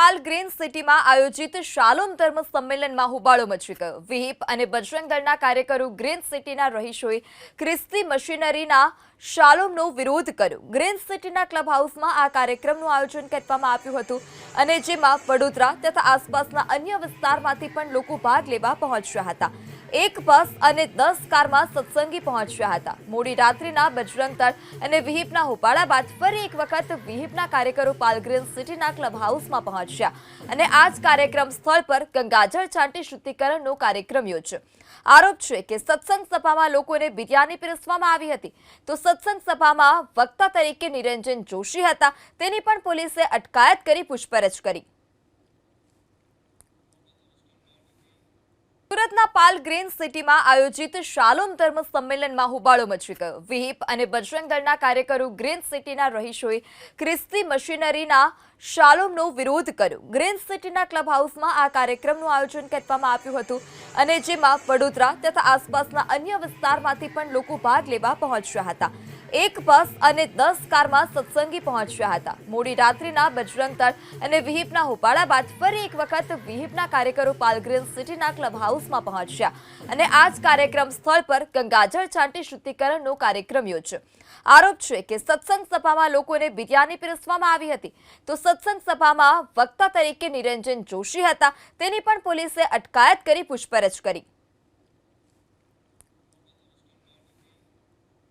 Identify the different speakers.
Speaker 1: પાલ green સિટીમાં આયોજિત શાલોમ ધર્મ સંમેલનમાં હોબાળો મચી ગયો. વિહિપ અને બજરંગ દળના કાર્યકરો ગ્રીન સિટીના રહીશોએ ખ્રિસ્તી મશીનરીના શાલોમનો વિરોધ કર્યો. ગ્રીન સિટીના ક્લબ હાઉસમાં આ કાર્યક્રમનું આયોજન કરવામાં આવ્યું હતું અને જેમાં વડોદરા તથા આસપાસના અન્ય વિસ્તારમાંથી પણ લોકો ભાગ લેવા પહોંચ્યા હતા. એક બસ અને દસ કારમાં સત્સંગી પહોંચ્યા હતા. મોડી રાત્રિના બજરંગ દળ અને વિહિપના હોપાળા બાદ ફરી એક વખત વિહિપના કાર્યકરો પાલગ્રીન સિટીના ક્લબ હાઉસમાં પહોંચ્યા અને આ જ કાર્યક્રમ સ્થળ પર ગંગાજળ છાંટી શુદ્ધિકરણનો કાર્યક્રમ યોજ્યો. આરોપ છે કે સત્સંગ સભામાં લોકોને બિરયાની પીરસવામાં આવી હતી. તો સત્સંગ સભામાં વક્તા તરીકે નિરંજન જોશી હતા. તેની પણ પોલીસે અટકાયત કરી પૂછપરછ કરી. સુરતના પાલ ગ્રીન સિટીમાં આયોજિત શાલોમ ધર્મ સંમેલનમાં હોબાળો મચી ગયો. વિહિપ અને બજરંગ દળના કાર્યકરો ગ્રીન સિટીના રહીશોએ ખ્રિસ્તી મશીનરીના શાલોમનો વિરોધ કર્યો. ગ્રીન સિટીના ક્લબ હાઉસમાં આ કાર્યક્રમનું આયોજન કરવામાં આવ્યું હતું અને જેમાં વડોદરા તથા આસપાસના અન્ય વિસ્તારમાંથી પણ લોકો ભાગ લેવા પહોંચ્યા હતા. એક બસ અને દસ કારમાં સત્સંગી પહોંચ્યા હતા. મોડી રાત્રિના બજરંગ દળ અને વિહિપના હોપાળા બાદ ફરી એક વખત વિહિપના કાર્યકરો પાલગ્રીન સિટીના ક્લબ હાઉસમાં પહોંચ્યા અને આ જ કાર્યક્રમ સ્થળ પર ગંગાજળ છાંટી શુદ્ધિકરણનો કાર્યક્રમ યોજ્યો. આરોપ છે કે સત્સંગ સભામાં લોકોને બિરયાની પીરસવામાં આવી હતી. તો સત્સંગ સભામાં વક્તા તરીકે નિરંજન જોશી હતા. તેની પણ પોલીસે અટકાયત કરી પૂછપરછ કરી.